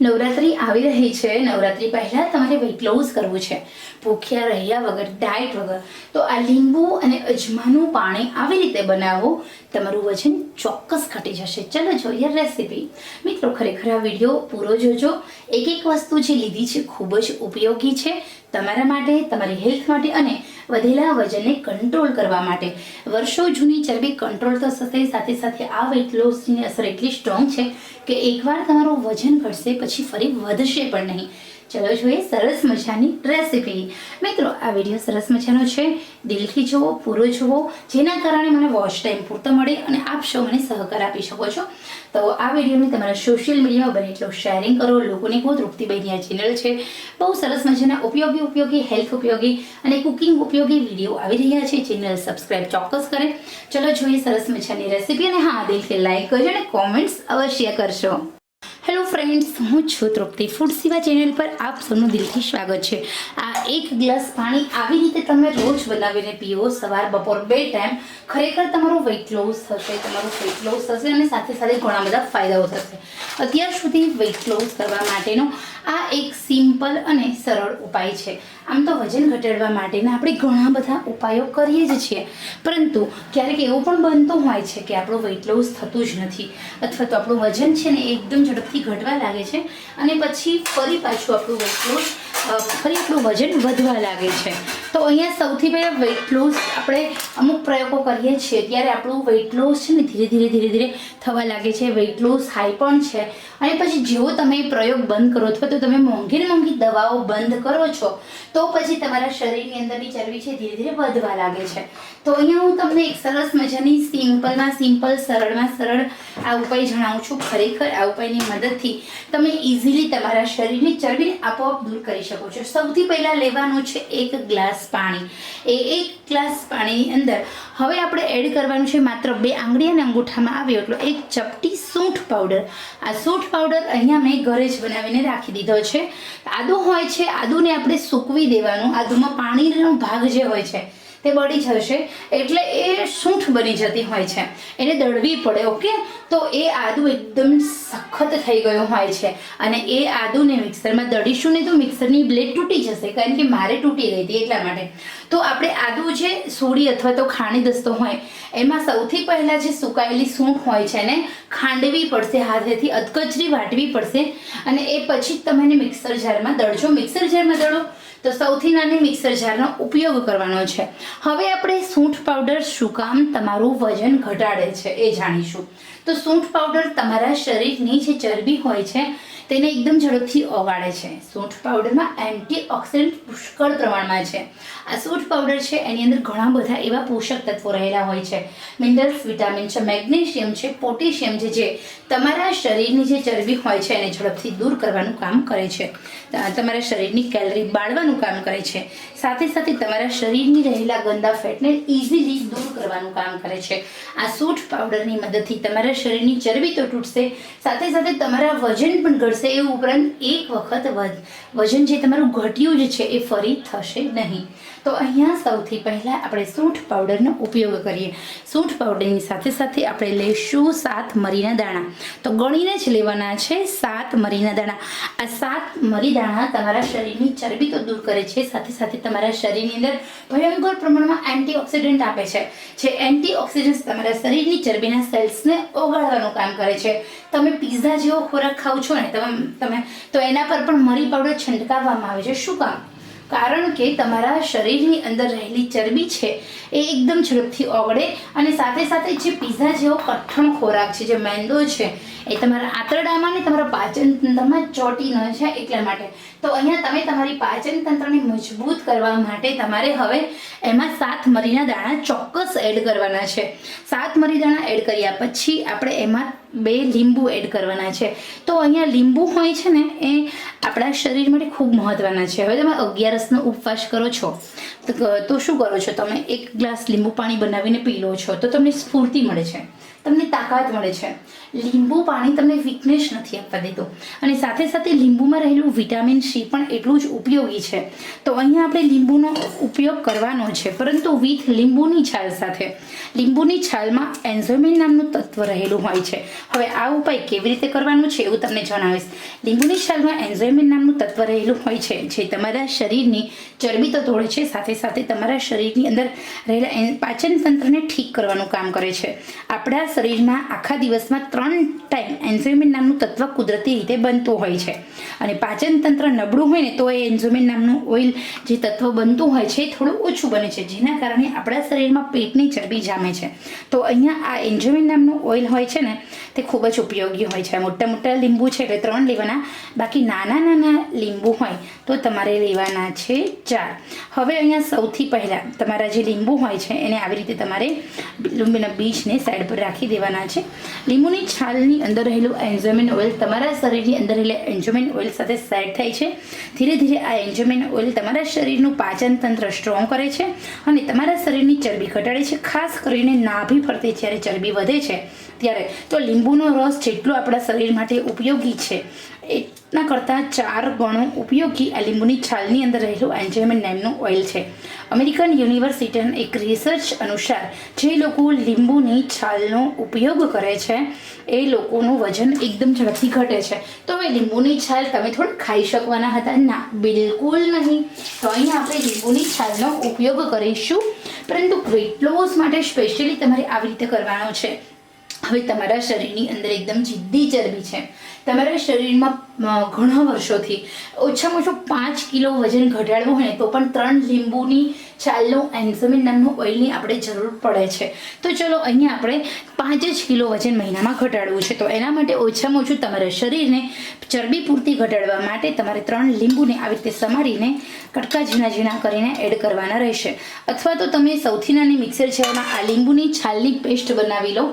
નવરાત્રિ આવી રહી છે. નવરાત્રિ પહેલાં તમારે વેઇટ લોસ કરવું છે. ભૂખ્યા રહ્યા વગર ડાયટ વગર. તો આ લીંબુ અને અજમાનું પાણી આવી રીતે બનાવો. તમારું વજન ચોક્કસ ઘટી જશે. ચલો જોઈએ રેસીપી મિત્રો, ખરેખર આ વીડિયો પૂરો જોજો. એક એક વસ્તુ જે લીધી છે ખૂબ જ ઉપયોગી છે તમારા માટે, તમારી હેલ્થ માટે અને વધેલા વજનને કંટ્રોલ કરવા માટે. વર્ષો જૂની ચરબી કંટ્રોલ તો થશે સાથે સાથે આ વેઇટ લોસની અસર એટલી સ્ટ્રોંગ છે કે એકવાર તમારું વજન ઘટશે પછી ફરી વધશે પણ નહીં. ચલો જોઈએ સરસ મજાની રેસીપી મિત્રો, આ વીડિયો સરસ મજાનો છે. દિલથી જુઓ, પૂરો જુઓ, જેના કારણે મને વોચ ટાઈમ પૂરતો મળે અને આપ સૌ મને સહકાર આપી શકો છો. તો આ વિડીયોને તમારા સોશિયલ મીડિયામાં બને એટલું શેરિંગ કરો. લોકોને કહો તૃપ્તિભાઈની આ ચેનલ છે. બહુ સરસ મજાના ઉપયોગી ઉપયોગી હેલ્થ ઉપયોગી અને કુકિંગ ઉપયોગી વીડિયો આવી રહ્યા છે. ચેનલ સબસ્ક્રાઇબ ચોક્કસ કરે. ચલો જોઈએ સરસ મજાની રેસીપી અને હા, દિલથી લાઈક કરજો અને કોમેન્ટ્સ અવશ્ય કરશો ફ્રેન્ડ્સ હું છું તૃપ્તિ. ફૂડ સેવા ચેનલ પર આપ સૌનું દિલથી સ્વાગત છે. આ એક ગ્લાસ પાણી આવી રીતે તમે રોજ બનાવીને પીવો સવાર, બપોર બે ટાઈમ ખરેખર તમારું વેઇટ લોસ થશે, તમારું વેઇટ લોસ થશે અને સાથે સાથે ઘણા બધા ફાયદાઓ થશે. અત્યાર સુધી વેઇટ લોસ કરવા માટેનો આ એક સિમ્પલ અને સરળ ઉપાય છે. આમ તો વજન ઘટાડવા માટેના આપણે ઘણા બધા ઉપાયો કરીએ જ છીએ. પરંતુ ક્યારેક એવું પણ બનતું હોય છે કે આપણું વેઇટ લોસ થતું જ નથી અથવા તો આપણું વજન છે ને એકદમ ઝડપથી ઘટવા લાગે છે અને પછી ફરી પાછું આપણું વેઇટ લોસ ફરી આપણું વજન વધવા લાગે છે. તો અહીંયા સૌથી પહેલાં વેઇટ લોસ આપણે અમુક પ્રયોગો કરીએ છીએ. ત્યારે આપણું વેઇટ લોસ છે ને ધીરે ધીરે ધીરે ધીરે થવા લાગે છે. વેઇટ લોસ હાઈ પણ છે. અને પછી જેવો તમે પ્રયોગ બંધ કરો અથવા તો તમે મોંઘી મોંઘી દવાઓ બંધ કરો છો, તો પછી તમારા શરીરની અંદરની ચરબી છે ધીરે ધીરે વધવા લાગે છે. તો અહીંયા હું તમને એક સરસ મજાની સિમ્પલમાં સિમ્પલ, સરળમાં સરળ આ ઉપાય જણાવું છું. ખરેખર આ ઉપાયની મદદથી તમે ઇઝીલી તમારા શરીરની ચરબીને આપોઆપ દૂર કરી શકો છો. સૌથી પહેલાં લેવાનું છે એક ગ્લાસ પાણી. એ એક ગ્લાસ પાણીની અંદર હવે આપણે એડ કરવાનું છે માત્ર બે આંગળી અને અંગૂઠામાં આવ્યો એટલો એક ચપટી સૂંઠ પાવડર. આ સૂંઠ પાવડર અહીંયા મેં ઘરે જ બનાવીને રાખી દીધો છે. આદુ હોય છે, આદુને આપણે સૂકવી દેવાનું. આદુમાં પાણીનો ભાગ જે હોય છે તે બળી જશે. એટલે એ સૂંઠ બની જતી હોય છે. એને દળવી પડે, ઓકે? તો એ આદુ એકદમ સખત થઈ ગયું હોય છે. અને એ આદુને મિક્સરમાં દળીશું ને તો મિક્સરની બ્લેડ તૂટી જશે, કારણ કે મારે તૂટી ગઈ હતી એટલા માટે. તો આપણે આદુ જે સોડી અથવા તો ખાણી દસ્તો હોય, એમાં સૌથી પહેલાં જે સુકાયેલી સૂંઠ હોય છે ને ખાંડવી પડશે, હાથેથી અધકચરી વાટવી પડશે. અને એ પછી જ તમે એને મિક્સર જારમાં દળજો. મિક્સર જારમાં દળો. તો સૌથી નાની મિક્સર જારનો ઉપયોગ કરવાનો છે. હવે આપણે સૂંઠ પાવડર શું કામ તમારું વજન ઘટાડે છે એ જાણીશું. તો સૂંઠ પાવડર તમારા શરીરની જે ચરબી હોય છે, તેને એકદમ ઝડપથી ઓગાળે છે. સૂંઠ પાવડરમાં એન્ટીઓક્સિડન્ટ પુષ્કળ પ્રમાણમાં છે. આ સૂંઠ પાવડર છે, એની અંદર ઘણા બધા એવા પોષક તત્વો રહેલા હોય છે. મિનરલ્સ વિટામિન છે મેગ્નેશિયમ છે પોટેશિયમ છે, જે તમારા શરીરની જે ચરબી હોય છે, એને ઝડપથી દૂર કરવાનું કામ કરે છે. તમારા શરીરની કેલરી બાળવાનું કામ કરે છે. સાથે સાથે તમારા શરીરની રહેલા ગંદા ફેટને ઇઝીલી દૂર કરવાનું કામ કરે છે. આ સૂંઠ પાવડરની મદદથી તમારા શરીરની ચરબી તો તૂટશે, સાથે સાથે તમારા વજન પણ ઘટશે એ ઉપરાંત એક વખત વજન જે તમારું ઘટ્યું જ છે એ ફરી થશે નહીં. તો અહીંયા સૌથી પહેલાં આપણે સૂંઠ પાવડરનો ઉપયોગ કરીએ. સૂંઠ પાવડરની સાથે સાથે આપણે લઈશું સાત મરીના દાણા. તો ગણીને જ લેવાના છે સાત મરીના દાણા. આ સાત મરી દાણા તમારા શરીરની ચરબી તો દૂર કરે છે, સાથે સાથે તમારા શરીરની અંદર ભયંકર પ્રમાણમાં એન્ટીઓક્સિડન્ટ આપે છે. જે એન્ટીઓક્સિડન્ટ્સ તમારા શરીરની ચરબીના સેલ્સને ઓગાળવાનું કામ કરે છે. તમે પીઝા જેવો ખોરાક ખાવ છો ને, તમે તમે, તો એના પર પણ મરી પાવડર છંટકાવવામાં આવે છે. શું કામ? કારણ કે તમારા શરીરની અંદર રહેલી ચરબી છે, એ એકદમ ઝડપથી ઓગળે અને સાથે સાથે જે પીઝા જેવો કઠણ ખોરાક છે, જે મેંદો છે, એ તમારા આંતરડામાં ને તમારા પાચન તંત્રમાં ચોટી ન જાય એટલા માટે. તો અહીંયા તમે તમારી પાચન તંત્રને મજબૂત કરવા માટે તમારે હવે એમાં સાત મરીના દાણા ચોક્કસ એડ કરવાના છે. સાત મરી દાણા એડ કર્યા પછી આપણે એમાં બે લીંબુ એડ કરવાના છે. તો અહીંયા લીંબુ હોય છે ને, એ આપણા શરીર માટે ખૂબ મહત્વના છે. હવે તમે અગિયારસનો ઉપવાસ કરો છો, તો શું કરો છો? તમે એક ગ્લાસ લીંબુ પાણી બનાવીને પી લો છો, તો તમને સ્ફૂર્તિ મળે છે. તમને તાકાત મળે છે. લીંબુ પાણી તમને વીકનેસ નથી આપવા દેતું. અને સાથે સાથે લીંબુમાં રહેલું વિટામિન સી પણ એટલું જ ઉપયોગી છે. તો અહીંયા આપણે લીંબુનો ઉપયોગ કરવાનો છે. પરંતુ વિથ લીંબુની છાલ સાથે. લીંબુની છાલમાં એન્ઝોમિન નામનું તત્વ રહેલું હોય છે. હવે આ ઉપાય કેવી રીતે કરવાનો છે એવું તમને જણાવીશ. લીંબુની છાલમાં એન્ઝોમિન નામનું તત્વ રહેલું હોય છે, જે તમારા શરીરની ચરબી તો તોડે છે, સાથે સાથે તમારા શરીરની અંદર રહેલા પાચન તંત્રને ઠીક કરવાનું કામ કરે છે. આપણા શરીરમાં આખા દિવસમાં ત્રણ ટાઈમ એન્ઝોમિન નામનું તત્વ કુદરતી રીતે બનતું હોય છે. અને પાચન તંત્ર નબળું હોય ને તો એ એન્ઝોમિન નામનું ઓઇલ જે તત્વ બનતું હોય છે એ થોડું ઓછું બને છે. જેના કારણે આપણા શરીરમાં પેટની ચરબી જામે છે. તો અહીંયા આ એન્ઝોમિન નામનું ઓઇલ હોય છે ને, તે ખૂબ જ ઉપયોગી હોય છે. મોટા મોટા લીંબુ છે એટલે ત્રણ લેવાના, બાકી નાના નાના લીંબુ હોય તો તમારે લેવાના છે ચાર. હવે અહીંયા સૌથી પહેલાં તમારા જે લીંબુ હોય છે એને આવી રીતે તમારે લીંબુના બીજને સાઈડ પર રાખી દેવાના છે. લીંબુની છાલની અંદર રહેલું એન્ઝોમિન ઓઇલ તમારા શરીરની અંદર રહેલા એન્ઝોમિન ઓઇલ સાથે સેટ થાય છે. ધીરે ધીરે આ એન્ઝોમિન ઓઇલ તમારા શરીરનું પાચન તંત્ર સ્ટ્રોંગ કરે છે અને તમારા શરીરની ચરબી ઘટાડે છે. ખાસ કરીને નાભી ફરતે જ્યારે ચરબી વધે છે. ત્યારે તો લીંબુનો રસ જેટલો આપણા શરીર માટે ઉપયોગી છે એટલા કરતાં ચાર ગણો ઉપયોગી આ લીંબુની છાલની અંદર રહેલું એન્ઝાઇમન નામનું ઓઇલ છે. અમેરિકન યુનિવર્સિટીના એક રિસર્ચ અનુસાર જે લોકો લીંબુની છાલનો ઉપયોગ કરે છે, એ લોકોનું વજન એકદમ ઝડપથી ઘટે છે. તો હવે લીંબુની છાલ તમે થોડું ખાઈ શકવાના હતા. ના, બિલકુલ નહીં. તો અહીંયા આપણે લીંબુની છાલનો ઉપયોગ કરીશું. પરંતુ વેટ લોસ માટે સ્પેશિયલી તમારે આવી રીતે કરવાનો છે. હવે તમારા શરીરની અંદર એકદમ જિદ્દી ચરબી છે. તમારા શરીરમાં ઘણા વર્ષોથી ઓછામાં ઓછું પાંચ કિલો વજન ઘટાડવું હોય ને તો પણ ત્રણ લીંબુની છાલનું એન્ઝમિન નામનું ઓઇલની આપણે જરૂર પડે છે. તો ચલો અહીંયા આપણે પાંચ જ કિલો વજન મહિનામાં ઘટાડવું છે. તો એના માટે ઓછામાં ઓછું તમારા શરીરને ચરબી પૂરતી ઘટાડવા માટે તમારે ત્રણ લીંબુને આવી રીતે સમારીને કટકા ઝીણા ઝીણા કરીને એડ કરવાના રહેશે. અથવા તો તમે સૌથી નાની મિક્સર જારમાં આ લીંબુની છાલની પેસ્ટ બનાવી લો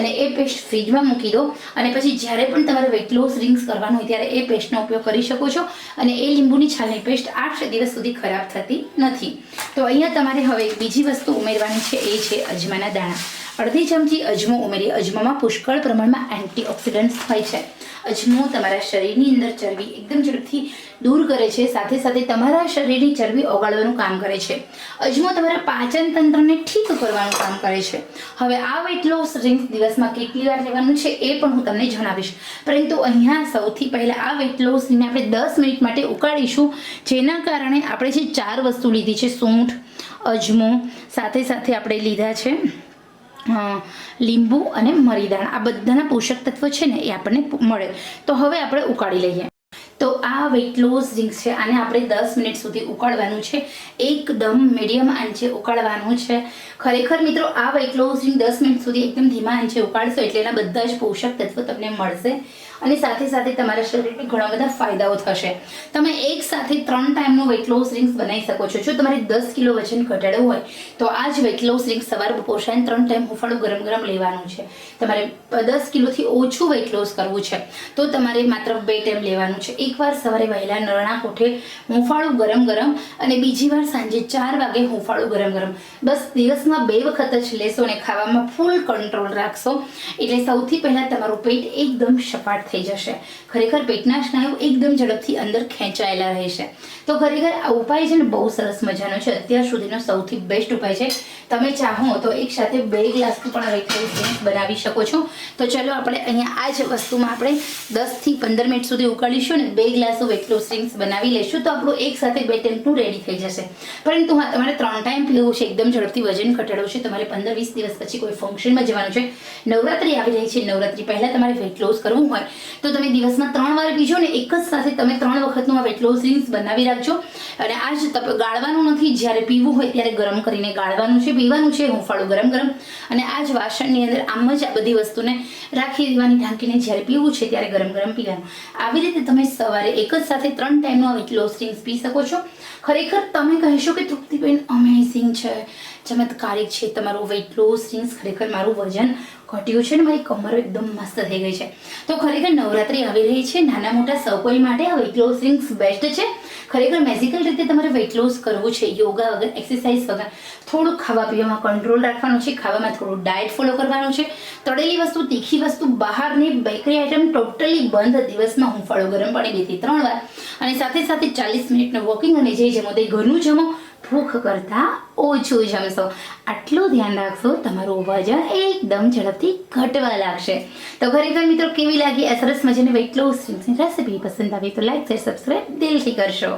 અને એ પેસ્ટ ફ્રીજમાં મૂકી દો. અને પછી જ્યારે પણ તમારે વેટ લોસ રિંગ્સ કરવાનું હોય ત્યારે એ પેસ્ટનો ઉપયોગ કરી શકો છો. અને એ લીંબુની છાલની પેસ્ટ આઠ દિવસ સુધી ખરાબ થતી નથી. તો અહીંયા તમારે હવે બીજી વસ્તુ ઉમેરવાની છે, એ છે અજમાના દાણા. અડધી ચમચી અજમો ઉમેરી, અજમામાં પુષ્કળ પ્રમાણમાં એન્ટીઓક્સિડન્ટ્સ હોય છે. અજમો તમારા શરીરની અંદર ચરબી એકદમ ઝડપથી દૂર કરે છે. સાથે સાથે તમારા શરીરની ચરબી ઓગાળવાનું કામ કરે છે. અજમો તમારા પાચન તંત્રને ઠીક કરવાનું કામ કરે છે. હવે આ વેટ લોસ ડ્રિંક દિવસમાં કેટલી વાર લેવાનું છે એ પણ હું તમને જણાવીશ. પરંતુ અહીંયા સૌથી પહેલાં આ વેટ લોસને આપણે દસ મિનિટ માટે ઉકાળીશું. જેના કારણે આપણે જે ચાર વસ્તુ લીધી છે, સૂંઠ, અજમો, સાથે સાથે આપણે લીધા છે. લીંબુ અને મરીદાણ આ બધાના પોષક તત્વો છે ને એ આપણને મળે. તો હવે આપણે ઉકાળી લઈએ. તો આ વેઇટ લોસ ડ્રિંક્સ છે, આને આપણે દસ મિનિટ સુધી ઉકાળવાનું છે. એકદમ મીડિયમ આંચે ઉકાળવાનું છે. ખરેખર મિત્રો, આ વેઇટ લોસ ડ્રિંક દસ મિનિટ સુધી એકદમ ધીમા આંચે ઉકાળશો એટલે એના બધા જ પોષક તત્વો તમને મળશે. અને સાથે સાથે તમારા શરીરને ઘણા બધા ફાયદાઓ થશે. તમે એક સાથે ત્રણ ટાઈમનું વેટ લોસ ડ્રિંક્સ બનાવી શકો છો. જો તમારે દસ કિલો વજન ઘટાડવું હોય, તો આ જ વેટ લોસ ડ્રિંક્સ સવાર બપોર સાંજ ત્રણ ટાઈમ હુંફાળું ગરમ ગરમ લેવાનું છે. તમારે દસ કિલોથી ઓછું વેટ લોસ કરવું છે, તો તમારે માત્ર બે ટાઈમ લેવાનું છે. એકવાર સવારે વહેલા નરણા કોઠે હુંફાળું ગરમ ગરમ અને બીજી વાર સાંજે ચાર વાગે હુંફાળું ગરમ ગરમ. બસ દિવસમાં બે વખત જ લેશો અને ખાવામાં ફૂલ કંટ્રોલ રાખશો. એટલે સૌથી પહેલાં તમારું પેટ એકદમ સપાટ થઈ જશે. ખરેખર પેટના સ્નાયુ એકદમ ઝડપથી અંદર ખેંચાયેલા રહેશે. તો ખરેખર આ ઉપાય છે ને બહુ સરસ મજાનો છે. અત્યાર સુધીનો સૌથી બેસ્ટ ઉપાય છે. તમે ચાહો તો એક સાથે બે ગ્લાસથી પણ બનાવી શકો છો. તો ચલો આપણે અહીંયા આ જ વસ્તુમાં આપણે દસથી પંદર મિનિટ સુધી ઉકાળીશું ને બે ગ્લાસો વેટલોસ ડ્રિંક્સ બનાવી લઈશું તો આપણું એક સાથે બે ટેમ્પનું રેડી થઈ જશે. પરંતુ હા, તમારે ત્રણ ટાઈમ પીવું છે. એકદમ ઝડપથી વજન ઘટાડવું છે. તમારે પંદર વીસ દિવસ પછી કોઈ ફંક્શનમાં જવાનું છે. નવરાત્રી આવી રહી છે. નવરાત્રી પહેલાં તમારે વેટ લોસ કરવું હોય. તો તમે દિવસમાં ત્રણ વાર પીજો ને એક જ સાથે તમે ત્રણ વખતનું આ વેટ લોસ ડ્રિંક્સ બનાવી રાખજો. અને આ જ ગાળવાનું નથી, જ્યારે પીવું હોય ત્યારે ગરમ કરીને ગાળવાનું છે, પીવાનું છે હુંફાળું ગરમ ગરમ. અને આ જ વાસણની અંદર આમ જ આ બધી વસ્તુને રાખી દેવાની ઢાંકીને જ્યારે પીવું છે ત્યારે ગરમ ગરમ પીવાનું. આવી રીતે તમે સવારે એક જ સાથે ત્રણ ટાઈમનું આ વેટ લોસ ડ્રિંક્સ પી શકો છો. ખરેખર તમે કહેશો કે તૃપ્તિબેન અમેઝિંગ છે. ચમત્કારિક છે, તમારું વેઇટ લોસ રિન્સ ખરેખર મારું વજન ઘટ્યું છે ને મારી કમર એકદમ મસ્ત થઈ ગઈ છે. તો ખરેખર નવરાત્રી આવી રહી છે, નાના મોટા સૌ કોઈ માટે આ વેઇટ લોસ ડ્રિંક્સ બેસ્ટ છે. ખરેખર મેઝિકલ રીતે તમારે વેઇટ લોસ કરવું છે, યોગા વગર એક્સરસાઇઝ વગર. થોડું ખાવા પીવામાં કંટ્રોલ રાખવાનું છે, ખાવામાં થોડું ડાયટ ફોલો કરવાનું છે. તળેલી વસ્તુ, તીખી વસ્તુ બહારની બેકરી આઇટમ ટોટલી બંધ દિવસમાં હું ફળો ગરમ પાણી બેથી ત્રણ વાર. અને સાથે સાથે ચાલીસ મિનિટનું વોકિંગ અને જે જમો તે ઘરનું જમો ભૂખ કરતાં ઓછું જમશો. આટલું ધ્યાન રાખશો, તમારું વજન એકદમ ઝડપથી ઘટવા લાગશે. તો ખરેખર મિત્રો, કેવી લાગી આ સરસ મજાની વેઇટ લોસ રેસીપી પસંદ આવી તો લાઈક શેર સબસ્ક્રાઈબ દિલથી કરશો.